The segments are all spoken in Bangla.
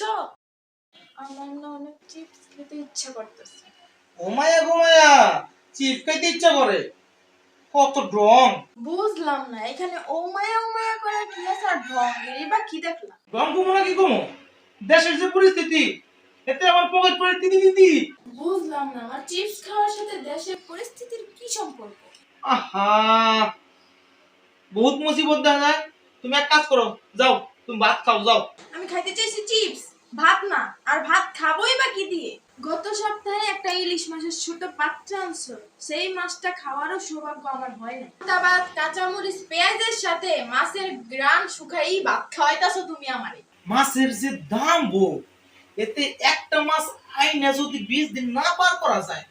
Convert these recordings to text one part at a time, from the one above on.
বুঝছ? আমার না অনেক চিপস খেতে ইচ্ছা করতেছে। ঘুমায়া ঘুমায়া চিপ খাইতে ইচ্ছা করে। কত বুঝলাম না এখানে করার কি আছে আর বা কি দেখলাম? না কি দেশের যে পরিস্থিতি এতে আমার পকেট পরিস্থিতি দিদি বুঝলাম না আমার চিপস খাওয়ার সাথে দেশের পরিস্থিতির কি সম্পর্ক? আহা বহুত মুসিবত যায়। তুমি এক কাজ করো যাও তুমি ভাত খাও যাও। আমি খাইতে চাইছি চিপস ভাত না আর ভাত খাবোই বা কি দিয়ে? গত সপ্তাহে একটা ইলিশ মাছের ছোট বাচ্চা আনছো সেই মাছটা খাওয়ারও সৌভাগ্য আমার হয় না আবার কাঁচামরিচ পেঁয়াজের সাথে মাছের গ্রান শুকাই ভাত খাওয়াইতাছো তুমি আমারে। মাছের যে দাম বউ এতে একটা মাছ আইনা যদি বিশ দিন না পার করা যায়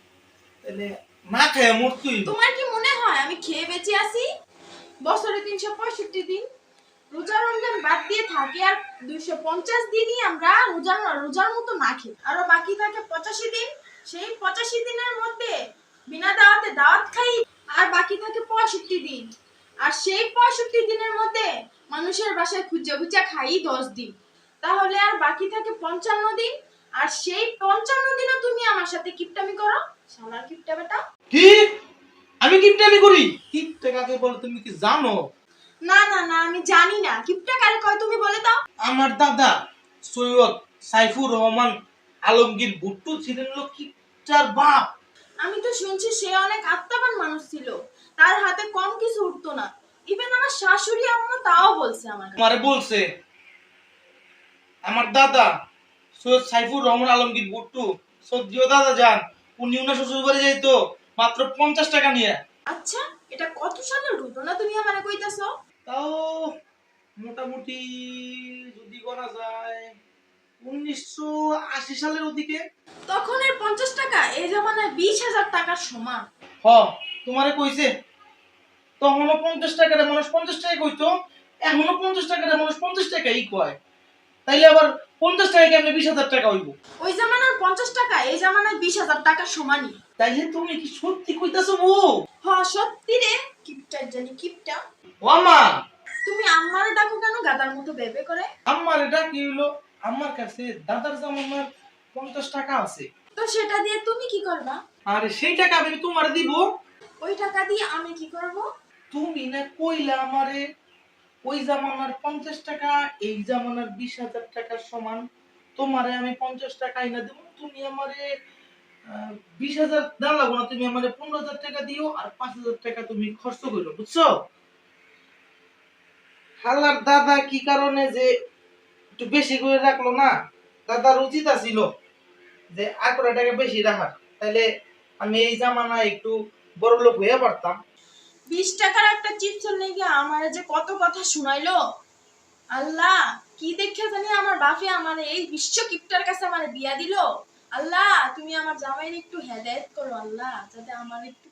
তাহলে না খায় মরতুই তোমার কি মনে হয় আমি খেয়ে বেঁচে আছি? বছরে তিনশো পঁয়ষট্টি দিন রোজা রমজান বাদ দিয়ে থাকে আর দুইশো পঞ্চাশ দিনই আমরা রোজার রোজার মতো না খেয়ে। আরও বাকি থাকে পঁচাশি দিন। সেই পঁচাশি দিনের মধ্যে বিনা দাওয়াতে দাওয়াত খাই আর বাকি থাকে পঁয়ষট্টি দিন। আর সেই পঁয়ষট্টি দিনের মধ্যে মানুষের বাসায় খুঁজে খুঁজে খাই দশ দিন। তাহলে আর বাকি থাকে পঞ্চান্ন দিন। আর সেই পঞ্চান্ন দিনও তুমি আমার সাথে কিপটামি করো। শালার কিপটা বেটা। কি? আমি কিপটামি করি? কিপটা কাকে বলে? তুমি কি জানো? না না না আমি জানি না। কিপটা কারে কয় তুমি বলে দাও। আমার দাদা সৈয়দ সাইফুর রহমান আলমগীর ভুট্টু ছিলেন হলো কিপটার বাপ। আমি তো শুনছি সে অনেক আত্মাবান মানুষ ছিল। তার হাতে কম কিছু উঠতো না। ইভেন আমার শাশুড়ি আম্মা তাও বলছে আমাকে আমারে বলছে আমার দাদা সৈয়দ সাইফুর রহমান আলমগীর ভুট্টু সদ্যীয় দাদা যান। উনি উনার শ্বশুর বাড়ি যাইতো মাত্র পঞ্চাশ টাকা নিয়ে। আচ্ছা এটা কত সালের ঘটনা তুমি আমারে কইতাছো? তাও মোটামুটি যদি করা যায় উনিশশো আশি সালের ওদিকে। তখন এর পঞ্চাশ টাকা এই জামানায় বিশ হাজার টাকার সমান। হ তোমারে কইছে। তখনও পঞ্চাশ টাকার মানুষ পঞ্চাশ টাকা কইতো এখনও পঞ্চাশ টাকার মানুষ পঞ্চাশ টাকাই কয়। তাইলে আবার পঞ্চাশ টাকা কেমনে বিশ হাজার টাকা হইব? ওই জামানার পঞ্চাশ টাকা এই জামানায় বিশ হাজার টাকার সমানই। তাইলে তুমি কি সত্যি কইতাছো বউ? হ সত্যি রে। কিপটার জানি কিপটা ও তুমি আম্মারে ডাকো কেন? গাদার মতো বেবে করে। আমার এটা কি হইল? আমার কাছে দাদার জামানার পঞ্চাশ টাকা আছে। তো সেটা দিয়ে তুমি কি করবা? আর সেই টাকা আমি তোমার দিব। ওই টাকা দিয়ে আমি কি করব? তুমি না কইলা আমারে ওই জামানার পঞ্চাশ টাকা এই জামানার বিশ হাজার টাকার সমান তোমারে আমি পঞ্চাশ টাকা আইনা দেবো। তুমি আমারে বিশ হাজার দাম লাগবো না, তুমি পনেরো হাজার টাকা দিও আর পাঁচ হাজার টাকা তুমি খরচ করো, বুঝছ? হালার দাদা কি কারণে যে একটু বেশি করে রাখল না উচিত আছিল যে আর টাকা বেশি রাখার। তাহলে আমি এই জামানায় একটু বড় লোক হয়ে পারতাম। বিশ টাকার একটা চিপসের লেগে আমার যে কত কথা শুনাইলো। আল্লাহ, কি দেখে জানি আমার বাপে আমার এই বিশ্ব কিপটার কাছে আমার বিয়া দিল। আল্লাহ তুমি আমার জামাইয়ের একটু হেদায়েত করো আল্লাহ যাতে আমার একটু